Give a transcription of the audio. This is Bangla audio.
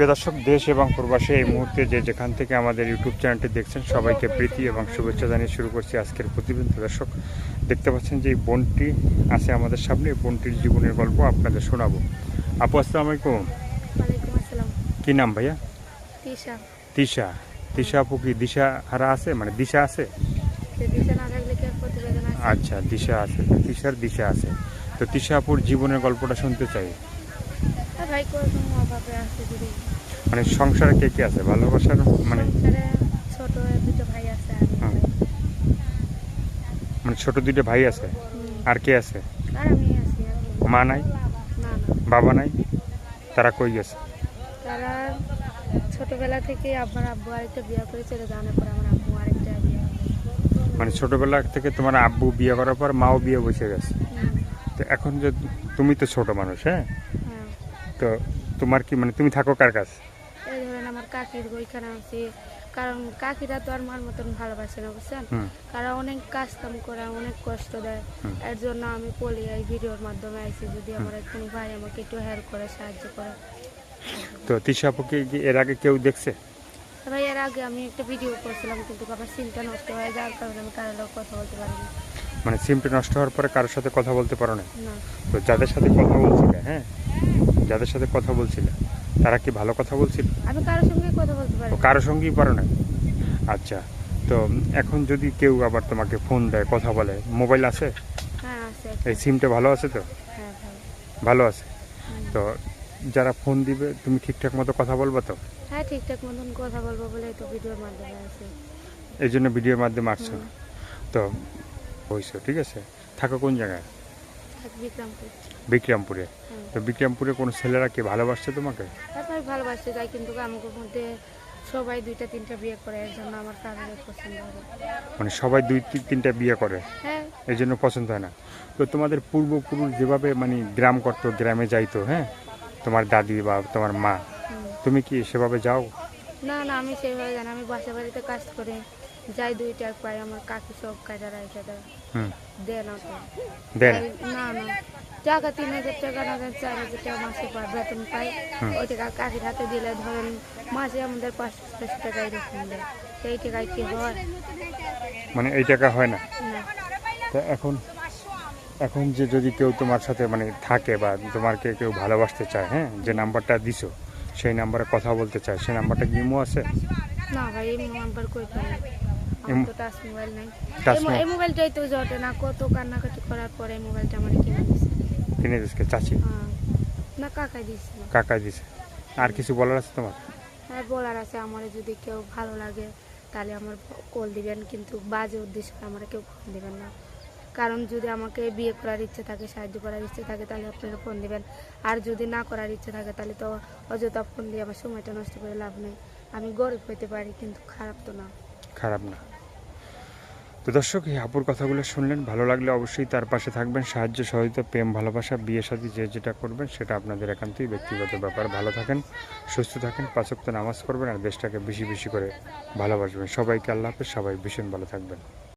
প্রিয় দর্শক দেশ এবং প্রবাসে এই মুহূর্তে যে যেখান থেকে আমাদের ইউটিউব চ্যানেলটি দেখছেন সবাইকে প্রীতি এবং শুভেচ্ছা জানিয়ে শুরু করছি আজকের প্রতিবেদন। দর্শক দেখতে পাচ্ছেন যে এই বোনটি আছে আমাদের সামনে। বোনটির জীবনের গল্প আপনাদের শোনাবো। আপু আসসালামু আলাইকুম। কি নাম ভাইয়া? তিশা। তিশা। আপু কি দিশা হারা আছে? মানে দিশা আছে? আচ্ছা দিশা আছে। তিশার দিশা আছে। তো তিশা আপুর জীবনের গল্পটা শুনতে চাই। ভাই কোনো অভাবে আছে যদি। মানে সংসারে কে কে আছে? ভালোবাসার মানে ছোট দুটো ভাই আছে মানে ছোট দুইটা ভাই আছে? আর কে আছে? আর আমি আছি মা নাই? বাবা নাই? তারা কই গেছে? তারা ছোটবেলা থেকে আব্বার আব্বু আরেকটা বিয়ে করে চলে যাওয়ার পর আমার আব্বু আরেকটা বিয়ে মানে ছোটবেলা থেকে তোমার আব্বু বিয়ে করার পর মাও বিয়ে বসে গেছে। তো এখন যে তুমি তো ছোট মানুষ হ্যাঁ হ্যাঁ? তো তোমার কি মানে তুমি থাকো কার কাছে? এই ধরেন আমার কাকির ওইখানে আছি। কারণ কাকিরা তো আর মার মতন ভালোবাসে না বুঝছেন? হুম। অনেক কাজ কাম করে অনেক কষ্ট দেয়। এর জন্য আমি বলি এই ভিডিওর মাধ্যমে আইছি যদি আমার কোনো ভাই আমাকে একটু হেল্প করে সাহায্য করে। তো তিশা আপুকে কি এর আগে কেউ দেখছে? ভাই এর আগে আমি একটা ভিডিও করছিলাম কিন্তু আমার সিমটা নষ্ট হয়ে যাওয়ার কারণে আমি কারোর লোক কথা বলতে পারিনি। মানে সিমটা নষ্ট হওয়ার পরে কারোর সাথে কথা বলতে পারো না না। তো যাদের সাথে কথা বলছিলে হ্যাঁ? যাদের সাথে কথা বলছিলে তারা কি ভালো কথা বলছিল? আমি কারোর সঙ্গে কথা বলতে পারি ও কারোর সঙ্গেই পারো না? আচ্ছা তো এখন যদি কেউ আবার তোমাকে ফোন দেয় কথা বলে মোবাইল আছে? হ্যাঁ আছে এই সিমটা ভালো আছে তো? হ্যাঁ ভালো। আছে। তো যারা ফোন দিবে তুমি ঠিকঠাক মতো কথা বলবা তো? হ্যাঁ ঠিকঠাক মতন কথা বলব বলে তো ভিডিওর মাধ্যমে আছে। এই জন্য ভিডিওর মাধ্যমে আসছো তো হয়েছে ঠিক আছে? থাকো কোন জায়গায়? বিক্রমপুর। বিক্রমপুরে? তো বিক্রমপুরে কোনো ছেলেরা কি ভালোবাসছে তোমাকে? তারপর ভালোবাসতে যাই কিন্তু মধ্যে সবাই দুইটা তিনটা বিয়ে করে এর জন্য আমার কারণে পছন্দ হবে মানে সবাই দুই তিন- তিনটা বিয়ে করে? হ্যাঁ। এই জন্য পছন্দ হয় না? তো তোমাদের পূর্বপুরুষ যেভাবে মানে গ্রাম করতো গ্রামে যাইতো হ্যাঁ? তোমার দাদি বা তোমার মা তুমি কি সেভাবে যাও? না না আমি সেভাবে জানি আমি বাসা বাড়িতে কাজ করে। যাই দুইটা পাই আমার কাকি সব কাজে রাখে দেয়। হুম। দেয় না তো দেন না না। টাকা তিন হাজার টাকা না দেন চার হাজার টাকা মাসে পার বেতন পাই। ওই টাকা কাকির হাতে দিলে ধরেন মাসে আমাদের পাঁচশো ছশো টাকা এরকম দেয়। সেই টাকায় কি হয়? মানে এই টাকা হয় না? তা এখন এখন যে যদি কেউ তোমার সাথে মানে থাকে বা তোমাকে কেউ ভালোবাসতে চায় হ্যাঁ যে নাম্বারটা দিছো সেই নাম্বারে কথা বলতে চায় সেই নাম্বারটা কি ইমো আছে? না ভাই এই নাম্বার কই পাই আমার টাচ মোবাইল নাই। এই মো- মো- এই মোবাইলটাই তো জটে না কত কান্নাকাটি করার পরে এই মোবাইলটা আমার কিনে দিছে। কিনে দিচ্ছে চাচি? না কাকাই দিছে। কাকাই দিছে। আর কিছু বলার আছে তোমার? হ্যাঁ বলার আছে। আমার যদি কেউ ভালো লাগে তাহলে আমার কল দিবেন। কিন্তু বাজে উদ্দেশ্য আমার কেউ ফোন দিবেন না। কারণ যদি আমাকে বিয়ে করার ইচ্ছে থাকে সাহায্য করার ইচ্ছে থাকে তাহলে আপনারা ফোন দিবেন। আর যদি না করার ইচ্ছে থাকে তাহলে তো অযথা ফোন দিয়ে আমার সময়টা নষ্ট করে লাভ নেই। আমি গরিব হইতে পারি, কিন্তু খারাপ তো না। খারাপ না। তো দর্শক, এই আপুর কথাগুলো শুনলেন, ভালো লাগলে অবশ্যই তার পাশে থাকবেন। সাহায্য সহযোগিতা প্রেম, ভালোবাসা বিয়ে সাথে যে যেটা করবেন, সেটা আপনাদের একান্তই ব্যক্তিগত ব্যাপার। ভালো থাকেন, সুস্থ থাকেন পাঁচক্ত নামাজ পড়বেন আর দেশটাকে বেশি বেশি করে ভালোবাসবেন। সবাইকে আল্লাহ হাফেজ, সবাই ভীষণ ভালো থাকবেন।